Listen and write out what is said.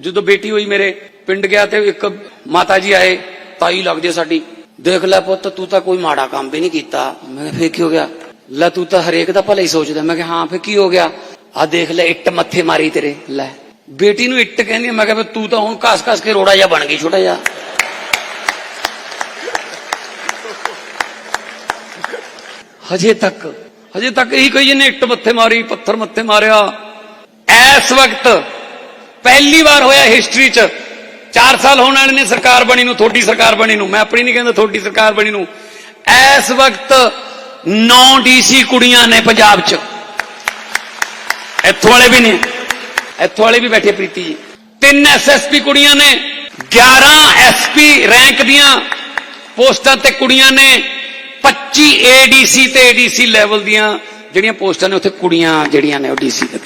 ਜਦੋਂ ਬੇਟੀ ਹੋਈ ਮੇਰੇ, ਪਿੰਡ ਗਿਆ ਤੇ ਇੱਕ ਮਾਤਾ ਜੀ ਆਏ, ਤਾਈ ਲੱਗਦੀ ਸਾਡੀ। ਦੇਖ ਲੈ ਪੁੱਤ, ਤੂੰ ਤਾਂ ਕੋਈ ਮਾੜਾ ਕੰਮ ਵੀ ਨਹੀਂ ਕੀਤਾ। ਮੈਂ ਫੇਰ ਕੀ ਹੋ ਗਿਆ? ਲੈ ਤੂੰ ਤਾਂ ਹਰੇਕ ਦਾ ਭਲਾ ਹੀ ਸੋਚਦਾ। ਮੈਂ ਕਿਹਾ, ਹਾਂ, ਫੇਰ ਕੀ ਹੋ ਗਿਆ? ਆ ਦੇਖ ਲੈ, ਇੱਟ ਮੱਥੇ ਮਾਰੀ ਤੇਰੇ। ਲੈ, ਬੇਟੀ ਨੂੰ ਇੱਟ ਕਹਿੰਦੀ ਮੈਂ ਕਿਹਾ ਤੂੰ ਤਾਂ ਹੁਣ ਘਸ ਘਸ ਕੇ ਰੋੜਾ ਜਿਹਾ ਬਣ ਗਈ, ਛੋਟਾ ਜਿਹਾ। ਹਜੇ ਤੱਕ ਹਜੇ ਤੱਕ ਇਹੀ ਕਹੀ ਜਿਹਨੇ ਇੱਟ ਮੱਥੇ ਮਾਰੀ, ਪੱਥਰ ਮੱਥੇ ਮਾਰਿਆ। ਇਸ ਵਕਤ ਪਹਿਲੀ ਵਾਰ ਹੋਇਆ ਹਿਸਟਰੀ 'ਚ। 4 ਸਾਲ ਹੋਣ ਵਾਲੇ ਨੇ ਸਰਕਾਰ ਬਣੀ ਨੂੰ, ਤੁਹਾਡੀ ਸਰਕਾਰ ਬਣੀ ਨੂੰ। ਮੈਂ ਆਪਣੀ ਨਹੀਂ ਕਹਿੰਦਾ ਤੁਹਾਡੀ ਸਰਕਾਰ ਬਣੀ ਨੂੰ। ਇਸ ਵਕਤ 9 ਡੀਸੀ ਕੁੜੀਆਂ ਨੇ ਪੰਜਾਬ 'ਚ। ਇੱਥੋਂ ਵਾਲੇ ਵੀ ਨੇ। ਇੱਥੋਂ ਵਾਲੇ ਵੀ ਬੈਠੇ ਪ੍ਰੀਤੀ ਜੀ। ਤਿੰਨ ਐਸਐਸਪੀ ਕੁੜੀਆਂ ਨੇ 11 ਐਸਪੀ ਰੈਂਕ ਦੀਆਂ ਪੋਸਟਾਂ ਤੇ ਕੁੜੀਆਂ ਨੇ 25 ਏਡੀਸੀ ਤੇ ਏਡੀਸੀ ਲੈਵਲ ਦੀਆਂ ਜਿਹੜੀਆਂ ਪੋਸਟਾਂ ਨੇ, ਉੱਥੇ ਕੁੜੀਆਂ ਜਿਹੜੀਆਂ ਨੇ ਉਹ ਡੀਸੀ ਤੇ